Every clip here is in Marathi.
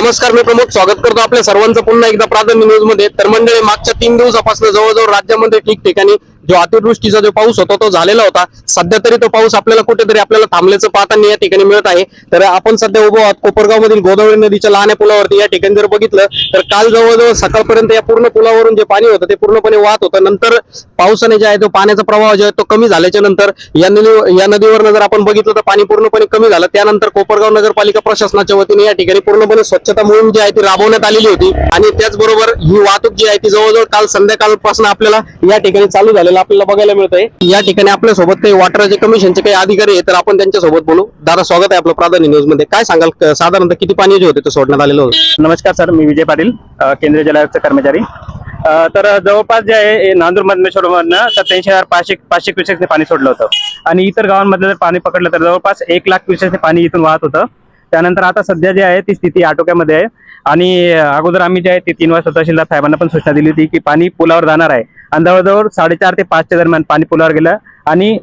नमस्कार मी प्रमोद स्वागत करतो आपल्या सर्वांचं पुन्हा एकदा प्राधान्य न्यूजमध्ये तर मंडळी मागच्या तीन दिवसापासून जवळजवळ राज्यामध्ये ठिकठिकाणी जो अतिवृष्टीचा जो पाऊस होता तो झालेला होता. सध्या तरी तो पाऊस आपल्याला कुठेतरी आपल्याला थांबल्याचं पाहताना या ठिकाणी मिळत आहे. तर आपण सध्या उभो आहोत कोपरगाव मधील गोदावरी नदीच्या लहान पुलावरती. या ठिकाणी जर बघितलं तर काल जवळजवळ सकाळपर्यंत या पूर्ण पुलावरून जे पाणी होतं ते पूर्णपणे वाहत होतं. नंतर पावसाने जे आहे तो पाण्याचा प्रवाह जो आहे तो कमी झाल्याच्यानंतर या नदी या नदीवरनं जर आपण बघितलं तर पाणी पूर्णपणे कमी झालं. त्यानंतर कोपरगाव नगरपालिका प्रशासनाच्या वतीने या ठिकाणी पूर्णपणे स्वच्छ स्वच्छता मोहीम जी आहे ती राबवण्यात आलेली होती. आणि त्याचबरोबर ही वाहतूक जी आहे ती जवळजवळ काल संध्याकाळपासून आपल्याला या ठिकाणी चालू झालेलं आपल्याला बघायला मिळत आहे या ठिकाणी आपल्यासोबत काही वॉटरचे कमिशनचे काही अधिकारी आहेत तर आपण त्यांच्यासोबत बोलू. दादा स्वागत आहे आपलं प्राधान्य न्यूजमध्ये. काय सांगाल? साधारणतः किती पाणी जे होते ते सोडण्यात आलेलं होतं? नमस्कार सर मी विजय पाटील केंद्रीय जल कर्मचारी. तर जवळपास जे आहे नांदूर मधमेश्वरमधनं सत्याऐंशी हजार पाचशे पाचशे क्युसेक्सने पाणी सोडलं होतं. आणि इतर गावांमधलं जर पाणी पकडलं तर जवळपास एक लाख क्युसेक्सने पाणी इथून वाहत होतं. त्यानंतर आता सध्या जी आहे ती स्थिती आटोक्यामध्ये आहे. आणि अगोदर आम्ही जे आहे ती तीन वाजता तहसीलदार साहेबांना पण सूचना दिली होती की पाणी पुलावर जाणार आहे. आणि जवळजवळ साडेचार ते पाचच्या दरम्यान पाणी पुलावर गेलं. आणि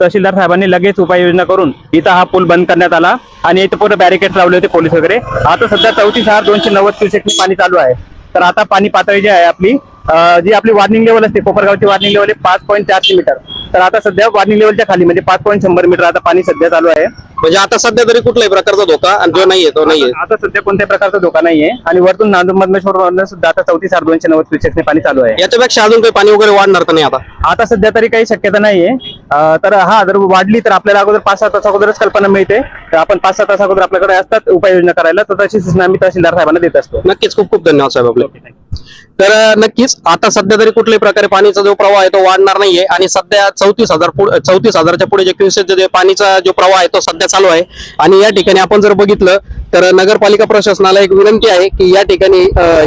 तहसीलदार साहेबांनी लगेच उपाययोजना करून इथं हा पूल बंद करण्यात आला. आणि इथं पूर्ण बॅरिकेड लावले होते पोलीस वगैरे. आता सध्या चौतीस हजार दोनशे नव्वद क्युसेक पाणी चालू आहे. तर आता पाणी पातळी जी आहे आपली जी आपली वॉर्निंग लेवल असते कोपरगावची वॉर्निंग लेवल आहे पाच पॉईंट चारशे मीटर तर आता सध्या वॉर्निंग लेवलच्या खाली म्हणजे पाच पॉईंट शंभर मीटर आता पाणी सध्या चालू आहे. म्हणजे आता सध्या तरी कुठल्याही प्रकारचा धोका आणि जो नाहीये तो नाहीये. आता सध्या कोणत्याही प्रकारचा धोका नाहीये. आणि वरतून नांदूर मधमेश्वर सुद्धा आता चौतीस हजार दोनशे नव्वद क्युसेक्सने पाणी चालू आहे. याच्यापेक्षा अजून काही पाणी वगैरे वाढणार तर नाही आता? आता सध्या तरी काही शक्यता नाहीये. अं, तर हा जर वाढली तर आपल्याला अगोदर पाच सहा तास अगोदरच कल्पना मिळते. तर आपण पाच सहा तास अगोदर आपल्याकडे असतात उपाययोजना करायला तर तशी सूचना आम्ही तहसीलदार साहेबांना देत असतो. नक्कीच. खूप खूप धन्यवाद साहेब आपले. तर नक्कीच आता सध्या तरी कुठल्याही प्रकारे पाणीचा जो प्रवाह आहे तो वाढणार नाहीये आणि सध्या चौतीस हजार चौतीस हजारच्या पुढे जे क्युसेस जे पाणीचा जो प्रवाह आहे तो सध्या चालू आहे. आणि या ठिकाणी आपण जर बघितलं तर नगरपालिका प्रशासनाला एक विनंती आहे की या ठिकाणी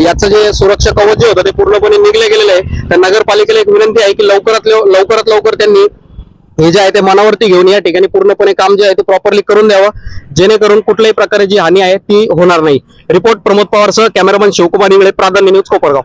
याचं जे सुरक्षा कवच जे होतं ते पूर्णपणे निघले गेलेलं आहे. तर नगरपालिकेला एक विनंती आहे की लवकरात लव- लवकरात लवकर त्यांनी हे जे आहे ते मनावरती घेऊन या ठिकाणी पूर्णपणे काम जे आहे ते प्रॉपरली करून द्यावं. जेणेकरून कुठल्याही प्रकारे जी हानी आहे ती होणार नाही. रिपोर्ट प्रमोद पवारसह कॅमेरामन शिवकुमार इंगळे प्राधान्य न्यूज कोपरगाव.